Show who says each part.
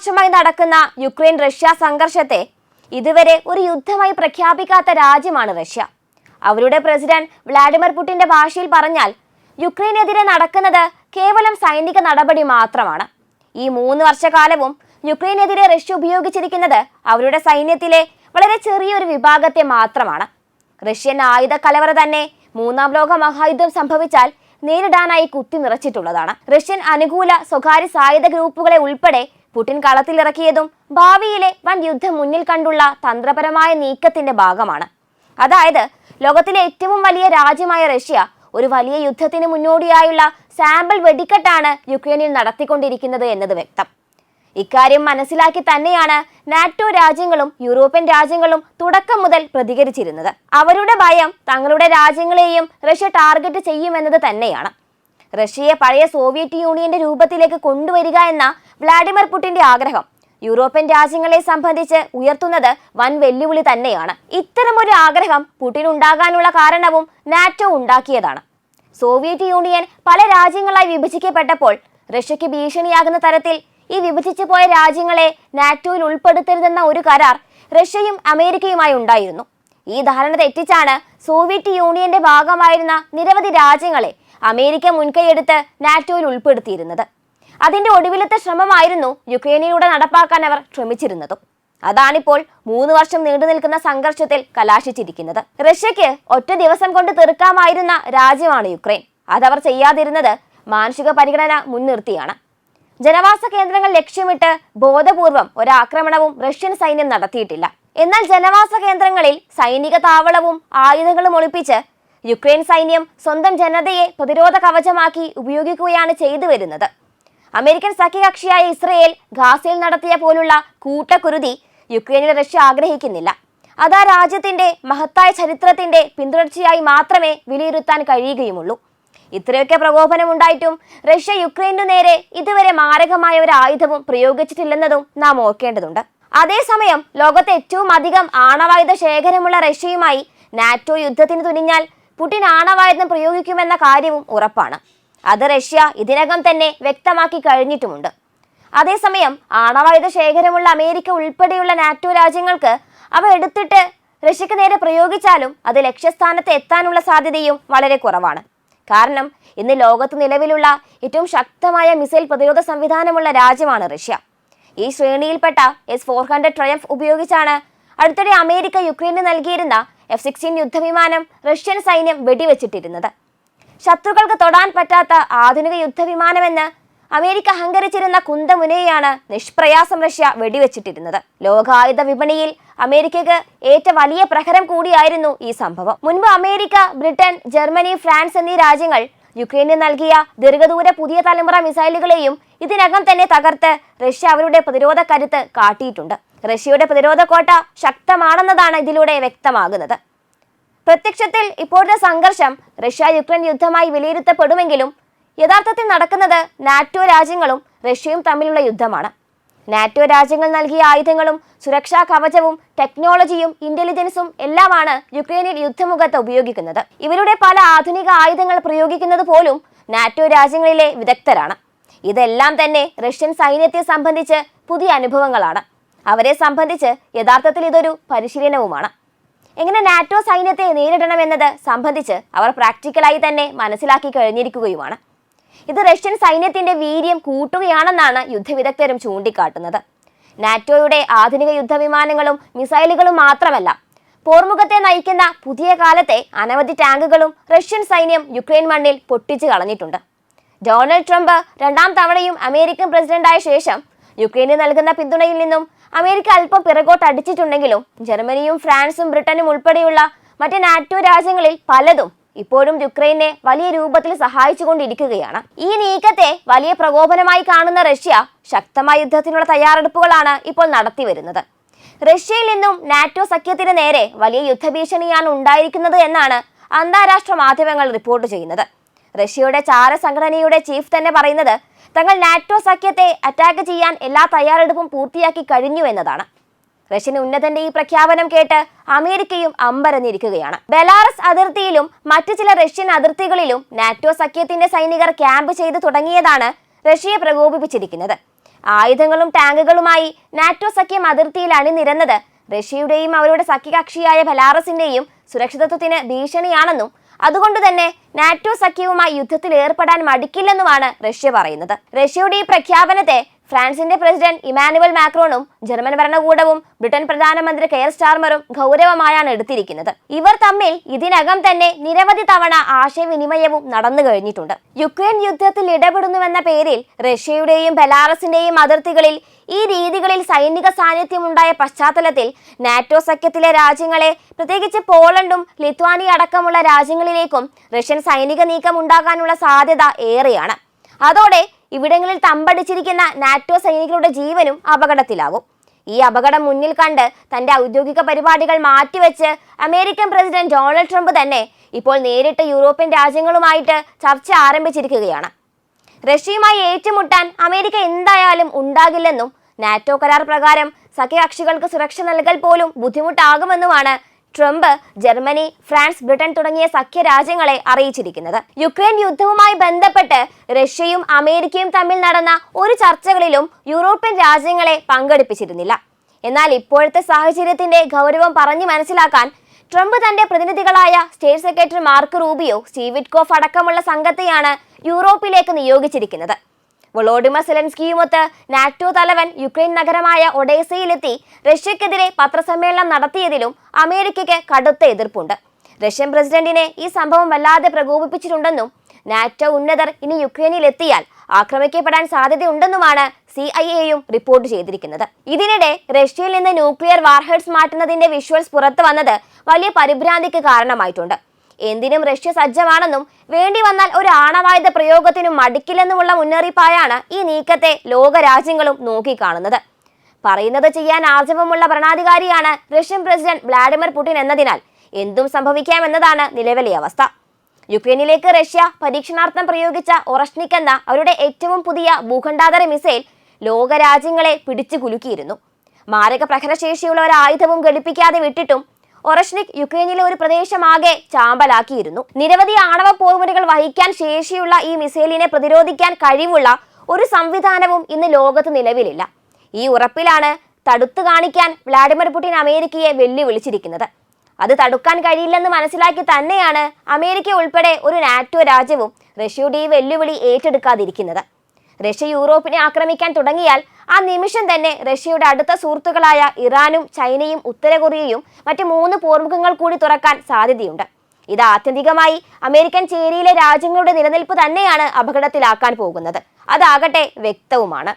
Speaker 1: വർഷമായി നടക്കുന്ന Ukraine Russia സംഘർഷത്തെ ഇതുവരെ ഒരു യുദ്ധമായി പ്രഖ്യാപിക്കാത്ത രാജ്യമാണ് റഷ്യ. അവരുടെ പ്രസിഡന്റ് വ്ളാഡിമിർ പുടിന്റെ ഭാഷയിൽ പറഞ്ഞാൽ യുക്രൈനെതിരെ നടക്കുന്നത് കേവലം സൈനിക നടപടി മാത്രമാണ്. ഈ മൂന്ന് വർഷക്കാലവും യുക്രൈനെതിരെ റഷ്യ ഉപയോഗിച്ചിരിക്കുന്നത് അവരുടെ സൈന്യത്തിലെ വളരെ ചെറിയൊരു വിഭാഗത്തെ മാത്രമാണ്. റഷ്യൻ ആയുധ കലവറ തന്നെ മൂന്നാം ലോക മഹായുദ്ധം സംഭവിച്ചാൽ നേരിടാനായി കുത്തി നിറച്ചിട്ടുള്ളതാണ് റഷ്യൻ അനുകൂല സ്വകാര്യ സായുധ ഗ്രൂപ്പുകളെ ഉൾപ്പെടെ പുടിൻ കളത്തിലിറക്കിയതും ഭാവിയിലെ വൻ യുദ്ധം മുന്നിൽ കണ്ടുള്ള തന്ത്രപരമായ നീക്കത്തിന്റെ ഭാഗമാണ്. അതായത് ലോകത്തിലെ ഏറ്റവും വലിയ രാജ്യമായ റഷ്യ ഒരു വലിയ യുദ്ധത്തിന് മുന്നോടിയായുള്ള സാമ്പിൾ വെടിക്കെട്ടാണ് യുക്രൈനിൽ നടത്തിക്കൊണ്ടിരിക്കുന്നത് എന്നത് വ്യക്തം. ഇക്കാര്യം മനസ്സിലാക്കി തന്നെയാണ് നാറ്റോ രാജ്യങ്ങളും യൂറോപ്യൻ രാജ്യങ്ങളും തുടക്കം മുതൽ പ്രതികരിച്ചിരുന്നത്. അവരുടെ ഭയം തങ്ങളുടെ രാജ്യങ്ങളെയും റഷ്യ ടാർഗറ്റ് ചെയ്യുമെന്നത് തന്നെയാണ്. റഷ്യയെ പഴയ സോവിയറ്റ് യൂണിയന്റെ രൂപത്തിലേക്ക് കൊണ്ടുവരിക എന്ന വ്ളാഡിമിർ പുടിന്റെ ആഗ്രഹം. യൂറോപ്യൻ രാജ്യങ്ങളെ സംബന്ധിച്ച് ഉയർത്തുന്നത് വൻ വെല്ലുവിളി തന്നെയാണ്. ഇത്തരമൊരു ആഗ്രഹം പുടിൻ ഉണ്ടാകാനുള്ള കാരണവും നാറ്റോ ഉണ്ടാക്കിയതാണ്. സോവിയറ്റ് യൂണിയൻ പല രാജ്യങ്ങളായി വിഭജിക്കപ്പെട്ടപ്പോൾ റഷ്യയ്ക്ക് ഭീഷണിയാകുന്ന തരത്തിൽ ഈ വിഭജിച്ചു പോയ രാജ്യങ്ങളെ നാറ്റോയിൽ ഉൾപ്പെടുത്തരുതെന്ന ഒരു കരാർ റഷ്യയും അമേരിക്കയുമായി ഉണ്ടായിരുന്നു. ഈ ധാരണ തെറ്റിച്ചാണ് സോവിയറ്റ് യൂണിയന്റെ ഭാഗമായിരുന്ന നിരവധി രാജ്യങ്ങളെ അമേരിക്ക മുൻകൈയെടുത്ത് നാറ്റോയിൽ ഉൾപ്പെടുത്തിയിരുന്നത്. അതിന്റെ ഒടുവിലത്തെ ശ്രമമായിരുന്നു യുക്രൈനിലൂടെ നടപ്പാക്കാൻ അവർ ശ്രമിച്ചിരുന്നതും. അതാണിപ്പോൾ മൂന്ന് വർഷം നീണ്ടു നിൽക്കുന്ന സംഘർഷത്തിൽ കലാശിച്ചിരിക്കുന്നത്. റഷ്യക്ക് ഒറ്റ ദിവസം കൊണ്ട് തീർക്കാമായിരുന്ന രാജ്യമാണ് യുക്രൈൻ. അതവർ ചെയ്യാതിരുന്നത് മാനുഷിക പരിഗണന മുൻനിർത്തിയാണ്. ജനവാസ കേന്ദ്രങ്ങൾ ലക്ഷ്യമിട്ട് ബോധപൂർവം ഒരാക്രമണവും റഷ്യൻ സൈന്യം നടത്തിയിട്ടില്ല. എന്നാൽ ജനവാസ കേന്ദ്രങ്ങളിൽ സൈനിക താവളവും ആയുധങ്ങളും ഒളിപ്പിച്ച് യുക്രൈൻ സൈന്യം സ്വന്തം ജനതയെ പ്രതിരോധ കവചമാക്കി ഉപയോഗിക്കുകയാണ് ചെയ്തു വരുന്നത്. അമേരിക്കൻ സഖ്യകക്ഷിയായ ഇസ്രയേൽ ഗാസയിൽ നടത്തിയ പോലുള്ള കൂട്ടക്കുരുതി യുക്രൈനിൽ റഷ്യ ആഗ്രഹിക്കുന്നില്ല. അത് ആ രാജ്യത്തിന്റെ മഹത്തായ ചരിത്രത്തിന്റെ പിന്തുടർച്ചയായി മാത്രമേ വിലയിരുത്താൻ കഴിയുകയുമുള്ളൂ. ഇത്രയൊക്കെ പ്രകോപനം ഉണ്ടായിട്ടും റഷ്യ യുക്രൈനു നേരെ ഇതുവരെ മാരകമായ ഒരു ആയുധവും പ്രയോഗിച്ചിട്ടില്ലെന്നതും നാം ഓർക്കേണ്ടതുണ്ട്. അതേസമയം ലോകത്തെ ഏറ്റവും അധികം ആണവായുധ ശേഖരമുള്ള റഷ്യയുമായി നാറ്റോ യുദ്ധത്തിന് തുനിഞ്ഞാൽ പുടിൻ ആണവായുധം പ്രയോഗിക്കുമെന്ന കാര്യവും ഉറപ്പാണ്. അത് റഷ്യ ഇതിനകം തന്നെ വ്യക്തമാക്കി കഴിഞ്ഞിട്ടുമുണ്ട്. അതേസമയം ആണവായുധ ശേഖരമുള്ള അമേരിക്ക ഉൾപ്പെടെയുള്ള നാറ്റോ രാജ്യങ്ങൾക്ക് അവ എടുത്തിട്ട് റഷ്യക്ക് നേരെ പ്രയോഗിച്ചാലും അത് ലക്ഷ്യസ്ഥാനത്ത് എത്താനുള്ള സാധ്യതയും വളരെ കുറവാണ്. കാരണം ഇന്ന് ലോകത്ത് നിലവിലുള്ള ഏറ്റവും ശക്തമായ മിസൈൽ പ്രതിരോധ സംവിധാനമുള്ള രാജ്യമാണ് റഷ്യ. ഈ ശ്രേണിയിൽപ്പെട്ട എസ് ഫോർ ഹൺഡ്രഡ് ട്രയംഫ് ഉപയോഗിച്ചാണ് അടുത്തിടെ അമേരിക്ക യുക്രൈന് നൽകിയിരുന്ന എഫ് സിക്സ്റ്റീൻ യുദ്ധവിമാനം റഷ്യൻ സൈന്യം വെടിവെച്ചിട്ടിരുന്നത്. ശത്രുക്കൾക്ക് തൊടാൻ പറ്റാത്ത ആധുനിക യുദ്ധവിമാനമെന്ന് അമേരിക്ക ഹങ്കരിച്ചിരുന്ന കുന്തമുനയെയാണ് നിഷ്പ്രയാസം റഷ്യ വെടിവെച്ചിട്ടിരുന്നത്. ലോകായുധ വിപണിയിൽ അമേരിക്കയ്ക്ക് ഏറ്റ വലിയ പ്രഹരം കൂടിയായിരുന്നു ഈ സംഭവം. മുൻപ് അമേരിക്ക ബ്രിട്ടൻ ജർമ്മനി ഫ്രാൻസ് എന്നീ രാജ്യങ്ങൾ യുക്രൈന് നൽകിയ ദീർഘദൂര പുതിയ തലമുറ മിസൈലുകളെയും ഇതിനകം തന്നെ തകർത്ത് റഷ്യ അവരുടെ പ്രതിരോധ കരുത്ത് കാട്ടിയിട്ടുണ്ട്. റഷ്യയുടെ പ്രതിരോധ കോട്ട ശക്തമാണെന്നതാണ് ഇതിലൂടെ വ്യക്തമാകുന്നത്. പ്രത്യക്ഷത്തിൽ ഇപ്പോഴത്തെ സംഘർഷം റഷ്യ യുക്രൈൻ യുദ്ധമായി വിലയിരുത്തപ്പെടുമെങ്കിലും യഥാർത്ഥത്തിൽ നടക്കുന്നത് നാറ്റോ രാജ്യങ്ങളും റഷ്യയും തമ്മിലുള്ള യുദ്ധമാണ്. നാറ്റോ രാജ്യങ്ങൾ നൽകിയ ആയുധങ്ങളും സുരക്ഷാ കവചവും ടെക്നോളജിയും ഇന്റലിജൻസും എല്ലാമാണ് യുക്രൈനിൽ യുദ്ധമുഖത്ത് ഉപയോഗിക്കുന്നത്. ഇവരുടെ പല ആധുനിക ആയുധങ്ങൾ പ്രയോഗിക്കുന്നത് പോലും നാറ്റോ രാജ്യങ്ങളിലെ വിദഗ്ധരാണ്. ഇതെല്ലാം തന്നെ റഷ്യൻ സൈന്യത്തെ സംബന്ധിച്ച് പുതിയ അനുഭവങ്ങളാണ്. അവരെ സംബന്ധിച്ച് യഥാർത്ഥത്തിൽ ഇതൊരു പരിശീലനവുമാണ്. എങ്ങനെ നാറ്റോ സൈന്യത്തെ നേരിടണമെന്നത് സംബന്ധിച്ച് അവർ പ്രാക്ടിക്കലായി തന്നെ മനസ്സിലാക്കി കഴിഞ്ഞിരിക്കുകയുമാണ്. ഇത് റഷ്യൻ സൈന്യത്തിന്റെ വീര്യം കൂട്ടുകയാണെന്നാണ് യുദ്ധവിദഗ്ധരും ചൂണ്ടിക്കാട്ടുന്നത്. നാറ്റോയുടെ ആധുനിക യുദ്ധവിമാനങ്ങളും മിസൈലുകളും മാത്രമല്ല പോർമുഖത്തെ നയിക്കുന്ന പുതിയ കാലത്തെ അനവധി ടാങ്കുകളും റഷ്യൻ സൈന്യം യുക്രൈൻ മണ്ണിൽ പൊട്ടിച്ചു കളഞ്ഞിട്ടുണ്ട്. ഡൊണാൾഡ് ട്രംപ് രണ്ടാം തവണയും അമേരിക്കൻ പ്രസിഡന്റായ ശേഷം യുക്രൈന് നൽകുന്ന പിന്തുണയിൽ നിന്നും അമേരിക്ക അല്പം പിറകോട്ട് അടിച്ചിട്ടുണ്ടെങ്കിലും ജർമ്മനിയും ഫ്രാൻസും ബ്രിട്ടനും ഉൾപ്പെടെയുള്ള മറ്റ് നാറ്റോ രാജ്യങ്ങളിൽ പലതും ഇപ്പോഴും യുക്രൈനെ വലിയ രൂപത്തിൽ സഹായിച്ചുകൊണ്ടിരിക്കുകയാണ്. ഈ നീക്കത്തെ വലിയ പ്രകോപനമായി കാണുന്ന റഷ്യ ശക്തമായ യുദ്ധത്തിനുള്ള തയ്യാറെടുപ്പുകളാണ് ഇപ്പോൾ നടത്തിവരുന്നത്. റഷ്യയിൽ നിന്നും നാറ്റോ സഖ്യത്തിന് നേരെ വലിയ യുദ്ധഭീഷണിയാണ് ഉണ്ടായിരിക്കുന്നത് എന്നാണ് അന്താരാഷ്ട്ര മാധ്യമങ്ങൾ റിപ്പോർട്ട് ചെയ്യുന്നത്. റഷ്യയുടെ ചാര സംഘടനയുടെ ചീഫ് തന്നെ പറയുന്നത് തങ്ങൾ നാറ്റോ സഖ്യത്തെ അറ്റാക്ക് ചെയ്യാൻ എല്ലാ തയ്യാറെടുപ്പും പൂർത്തിയാക്കി കഴിഞ്ഞു എന്നതാണ്. റഷ്യൻ ഉന്നതന്റെ ഈ പ്രഖ്യാപനം കേട്ട് അമേരിക്കയും അമ്പരന്നിരിക്കുകയാണ്. ബെലാറസ് അതിർത്തിയിലും മറ്റു ചില റഷ്യൻ അതിർത്തികളിലും നാറ്റോ സഖ്യത്തിന്റെ സൈനികർ ക്യാമ്പ് ചെയ്തു തുടങ്ങിയതാണ് റഷ്യയെ പ്രകോപിപ്പിച്ചിരിക്കുന്നത്. ആയുധങ്ങളും ടാങ്കുകളുമായി നാറ്റോ സഖ്യം അതിർത്തിയിൽ അണിനിരന്നത് റഷ്യയുടെയും അവരുടെ സഖ്യകക്ഷിയായ ബലാറസിന്റെയും സുരക്ഷിതത്വത്തിന് ഭീഷണിയാണെന്നും അതുകൊണ്ട് തന്നെ നാറ്റോ സഖ്യവുമായി യുദ്ധത്തിൽ ഏർപ്പെടാൻ മടിക്കില്ലെന്നുമാണ് റഷ്യ പറയുന്നത്. റഷ്യയുടെ ഈ പ്രഖ്യാപനത്തെ ഫ്രാൻസിന്റെ പ്രസിഡന്റ് ഇമാനുവൽ മാക്രോണും ജർമ്മൻ ഭരണകൂടവും ബ്രിട്ടൻ പ്രധാനമന്ത്രി കെയർ സ്റ്റാർമറും ഗൗരവമായാണ് എടുത്തിരിക്കുന്നത്. ഇവർ തമ്മിൽ ഇതിനകം തന്നെ നിരവധി തവണ ആശയവിനിമയവും നടന്നു കഴിഞ്ഞിട്ടുണ്ട്. യുക്രൈൻ യുദ്ധത്തിൽ ഇടപെടുന്നുവെന്ന പേരിൽ റഷ്യയുടെയും ബെലാറസിന്റെയും അതിർത്തികളിൽ ഈ രീതികളിൽ സൈനിക സാന്നിധ്യമുണ്ടായ പശ്ചാത്തലത്തിൽ നാറ്റോ സഖ്യത്തിലെ രാജ്യങ്ങളെ പ്രത്യേകിച്ച് പോളണ്ടും ലിത്വാനി അടക്കമുള്ള രാജ്യങ്ങളിലേക്കും റഷ്യൻ സൈനിക നീക്കം ഉണ്ടാകാനുള്ള സാധ്യത ഏറെയാണ്. അതോടെ ഇവിടങ്ങളിൽ തമ്പടിച്ചിരിക്കുന്ന നാറ്റോ സൈനികരുടെ ജീവനും അപകടത്തിലാകും. ഈ അപകടം മുന്നിൽ കണ്ട് തന്റെ ഔദ്യോഗിക പരിപാടികൾ മാറ്റിവെച്ച് അമേരിക്കൻ പ്രസിഡന്റ് ഡൊണാൾഡ് ട്രംപ് തന്നെ ഇപ്പോൾ നേരിട്ട് യൂറോപ്യൻ രാജ്യങ്ങളുമായിട്ട് ചർച്ച ആരംഭിച്ചിരിക്കുകയാണ്. റഷ്യയുമായി ഏറ്റുമുട്ടാൻ അമേരിക്ക എന്തായാലും ഉണ്ടാകില്ലെന്നും നാറ്റോ കരാർ പ്രകാരം സഖ്യകക്ഷികൾക്ക് സുരക്ഷ നൽകൽ പോലും ബുദ്ധിമുട്ടാകുമെന്നുമാണ് ട്രംപ് ജർമ്മനി ഫ്രാൻസ് ബ്രിട്ടൻ തുടങ്ങിയ സഖ്യ രാജ്യങ്ങളെ അറിയിച്ചിരിക്കുന്നത്. യുക്രൈൻ യുദ്ധവുമായി ബന്ധപ്പെട്ട് റഷ്യയും അമേരിക്കയും തമ്മിൽ നടന്ന ഒരു ചർച്ചകളിലും യൂറോപ്യൻ രാജ്യങ്ങളെ പങ്കെടുപ്പിച്ചിരുന്നില്ല. എന്നാൽ ഇപ്പോഴത്തെ സാഹചര്യത്തിന്റെ ഗൗരവം പറഞ്ഞു മനസ്സിലാക്കാൻ ട്രംപ് തന്റെ പ്രതിനിധികളായ state secretary Marco Rubio Steve Witkoff അടക്കമുള്ള സംഘത്തെയാണ് യൂറോപ്പിലേക്ക് നിയോഗിച്ചിരിക്കുന്നത്. വൊളോഡിമർ സെലൻസ്കിയുമൊത്ത് നാറ്റോ തലവൻ യുക്രൈൻ നഗരമായ ഒഡേസയിലെത്തി റഷ്യക്കെതിരെ പത്രസമ്മേളനം നടത്തിയതിലും അമേരിക്കയ്ക്ക് കടുത്ത എതിർപ്പുണ്ട്. റഷ്യൻ പ്രസിഡന്റിനെ ഈ സംഭവം വല്ലാതെ പ്രകോപിപ്പിച്ചിട്ടുണ്ടെന്നും നാറ്റോ ഉന്നതർ ഇനി യുക്രൈനിൽ എത്തിയാൽ ആക്രമിക്കപ്പെടാൻ സാധ്യതയുണ്ടെന്നുമാണ് സി ഐ എയും റിപ്പോർട്ട് ചെയ്തിരിക്കുന്നത്. ഇതിനിടെ റഷ്യയിൽ നിന്ന് ന്യൂക്ലിയർ വാർഹെഡ്സ് മാറ്റുന്നതിന്റെ വിഷ്വൽസ് പുറത്തു വന്നത് വലിയ പരിഭ്രാന്തിക്ക് കാരണമായിട്ടുണ്ട്. എന്തിനും റഷ്യ സജ്ജമാണെന്നും വേണ്ടി വന്നാൽ ഒരു ആണവായുധ പ്രയോഗത്തിനും മടിക്കില്ലെന്നുമുള്ള മുന്നറിയിപ്പായാണ് ഈ നീക്കത്തെ ലോകരാജ്യങ്ങളും നോക്കിക്കാണുന്നത്. പറയുന്നത് ചെയ്യാൻ ആർജവമുള്ള ഭരണാധികാരിയാണ് റഷ്യൻ പ്രസിഡന്റ് വ്ളാഡിമിർ പുടിൻ എന്നതിനാൽ എന്തും സംഭവിക്കാമെന്നതാണ് നിലവിലെ അവസ്ഥ. യുക്രൈനിലേക്ക് റഷ്യ പരീക്ഷണാർത്ഥം പ്രയോഗിച്ച ഒറഷ്നിക് എന്ന അവരുടെ ഏറ്റവും പുതിയ ഭൂഖണ്ഡാതര മിസൈൽ ലോകരാജ്യങ്ങളെ പിടിച്ചു കുലുക്കിയിരുന്നു മാരക പ്രഹരശേഷിയുള്ള ഒരു ആയുധവും ഘടിപ്പിക്കാതെ വിട്ടിട്ടും ഒറഷ്നിക് യുക്രൈനിലെ ഒരു പ്രദേശമാകെ ചാമ്പലാക്കിയിരുന്നു. നിരവധി ആണവ പോർമുനകൾ വഹിക്കാൻ ശേഷിയുള്ള ഈ മിസൈലിനെ പ്രതിരോധിക്കാൻ കഴിവുള്ള ഒരു സംവിധാനവും ഇന്ന് ലോകത്ത് നിലവിലില്ല. ഈ ഉറപ്പിലാണ് തടുത്തു കാണിക്കാൻ വ്ളാഡിമിർ പുടിൻ അമേരിക്കയെ വെല്ലുവിളിച്ചിരിക്കുന്നത്. അത് തടുക്കാൻ കഴിയില്ലെന്ന് മനസ്സിലാക്കി തന്നെയാണ് അമേരിക്ക ഉൾപ്പെടെ ഒരു നാറ്റോ രാജ്യവും റഷ്യയുടെ ഈ വെല്ലുവിളി ഏറ്റെടുക്കാതിരിക്കുന്നത്. റഷ്യ യൂറോപ്പിനെ ആക്രമിക്കാൻ തുടങ്ങിയാൽ ആ നിമിഷം തന്നെ റഷ്യയുടെ അടുത്ത സുഹൃത്തുക്കളായ ഇറാനും ചൈനയും ഉത്തര കൊറിയയും മറ്റ് മൂന്ന് പോർമുഖങ്ങൾ കൂടി തുറക്കാൻ സാധ്യതയുണ്ട്. ഇത് ആത്യന്തികമായി അമേരിക്കൻ ചേരിയിലെ രാജ്യങ്ങളുടെ നിലനിൽപ്പ് തന്നെയാണ് അപകടത്തിലാക്കാൻ പോകുന്നത്. അതാകട്ടെ വ്യക്തവുമാണ്.